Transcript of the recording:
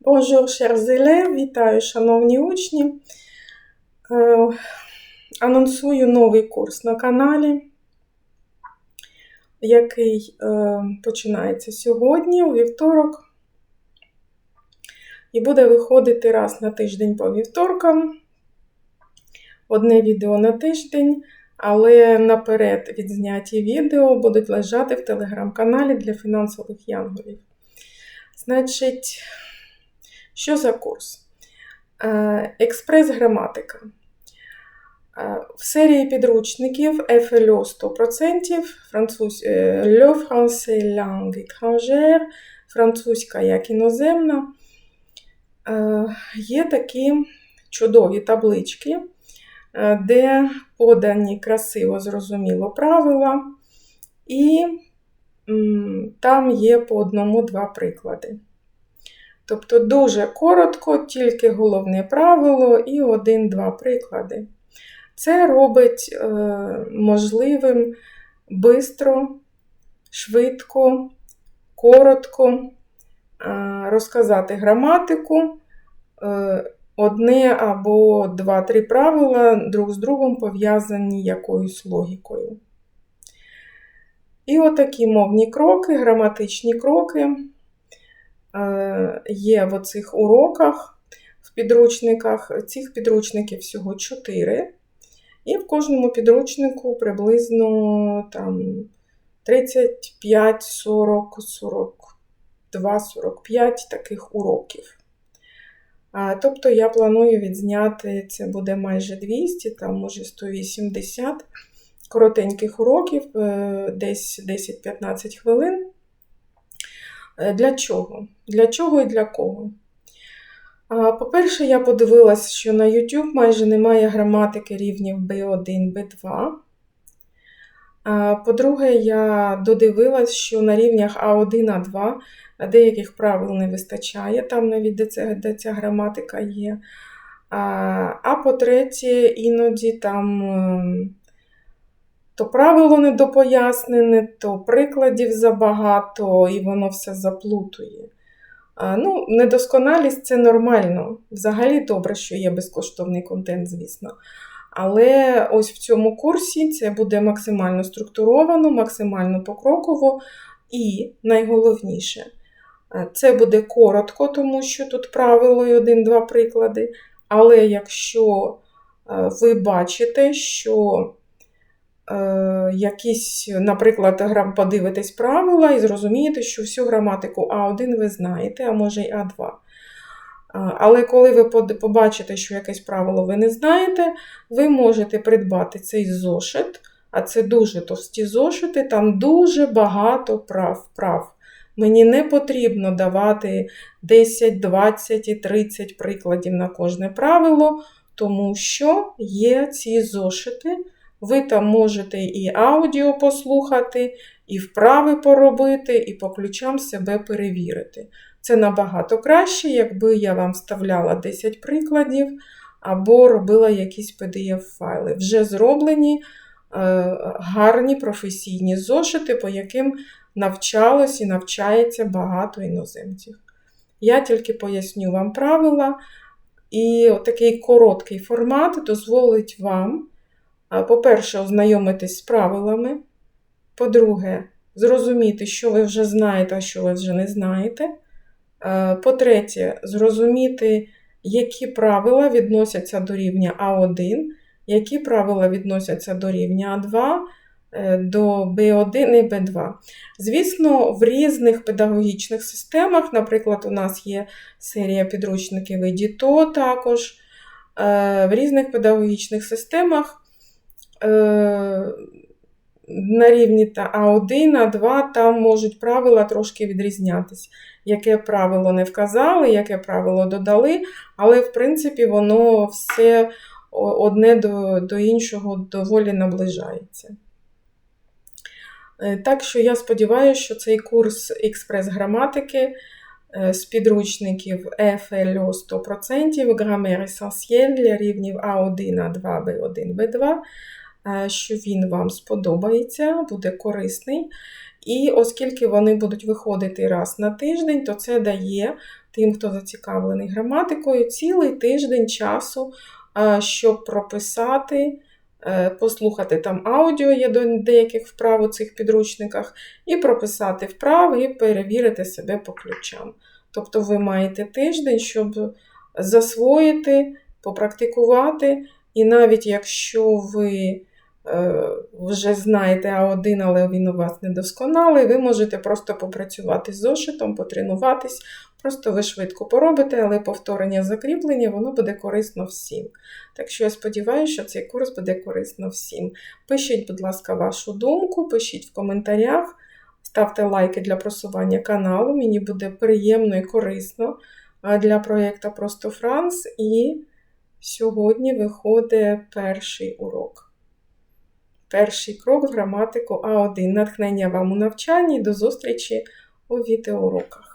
Bonjour, chers вітаю, шановні учні. Е, Анонсую новий курс на каналі, який е, починається сьогодні, у вівторок, і буде виходити раз на тиждень по вівторкам. Одне відео на тиждень, але наперед відзняті відео будуть лежати в телеграм-каналі для фінансових янголів. Значить, що за курс? Е, Експрес-граматика. Е, В серії підручників FLO 100%, француз... е, Le français langue étrangère, французька як іноземна. Є такі чудові таблички, де подані красиво, зрозуміло правила, і там є по одному-два приклади. Тобто дуже коротко, тільки головне правило і один-два приклади. Це робить е, можливим бистро, швидко, коротко е, розказати граматику. Е, одне або два-три правила друг з другом пов'язані якоюсь логікою. І отакі мовні кроки, граматичні кроки є в оцих уроках, в підручниках. Цих підручників всього 4. І в кожному підручнику приблизно там 35, 40, 42, 45 таких уроків. Тобто я планую відзняти, це буде майже 200, там може 180 коротеньких уроків, е, десь 10-15 хвилин. Е, Для чого? Для чого і для кого? По-перше, я подивилася, що на YouTube майже немає граматики рівнів B1, B2. По-друге, я додивилась, що на рівнях А1, А2 деяких правил не вистачає, там навіть де, це, де ця граматика є. А, а по-третє, іноді там ем, то правило недопояснене, то прикладів забагато, і воно все заплутує. Ну, Недосконалість це нормально. Взагалі добре, що є безкоштовний контент, звісно. Але ось в цьому курсі це буде максимально структуровано, максимально покроково і найголовніше. Це буде коротко, тому що тут правило і один-два приклади. Але якщо ви бачите, що якісь, наприклад, грам подивитесь правила і зрозумієте, що всю граматику А1 ви знаєте, а може й А2. Але коли ви побачите, що якесь правило ви не знаєте, ви можете придбати цей зошит, а це дуже товсті зошити, там дуже багато прав. прав. Мені не потрібно давати 10, 20 і 30 прикладів на кожне правило, тому що є ці зошити. Ви там можете і аудіо послухати, і вправи поробити, і по ключам себе перевірити. Це набагато краще, якби я вам вставляла 10 прикладів або робила якісь PDF-файли. Вже зроблені е, гарні професійні зошити, по яким навчалось і навчається багато іноземців. Я тільки поясню вам правила, і такий короткий формат дозволить вам, по-перше, ознайомитись з правилами. По-друге, зрозуміти, що ви вже знаєте, а що ви вже не знаєте. По-третє, зрозуміти, які правила відносяться до рівня А1, які правила відносяться до рівня А2, до B1 і B2. Звісно, в різних педагогічних системах, наприклад, у нас є серія підручників Едіто також. В різних педагогічних системах на рівні А1, А2 там можуть правила трошки відрізнятися. Яке правило не вказали, яке правило додали, але, в принципі, воно все одне до, до іншого доволі наближається. Так що я сподіваюся, що цей курс експрес-граматики з підручників FLO 100%, грамер есенсіель для рівнів А1, А2, Б1, Б2 що він вам сподобається, буде корисний. І оскільки вони будуть виходити раз на тиждень, то це дає тим, хто зацікавлений граматикою, цілий тиждень часу, щоб прописати, е, послухати там аудіо є до деяких вправ у цих підручниках, і прописати вправи, і перевірити себе по ключам. Тобто ви маєте тиждень, щоб засвоїти, попрактикувати, і навіть якщо ви е, вже знаєте А1, але він у вас недосконалий, ви можете просто попрацювати з зошитом, потренуватись, просто ви швидко поробите, але повторення закріплення, воно буде корисно всім. Так що я сподіваюся, що цей курс буде корисно всім. Пишіть, будь ласка, вашу думку, пишіть в коментарях, ставте лайки для просування каналу, мені буде приємно і корисно для проєкту Просто Франс. І сьогодні виходить перший урок. Перший крок в граматику А1. Натхнення вам у навчанні. До зустрічі у відеоуроках.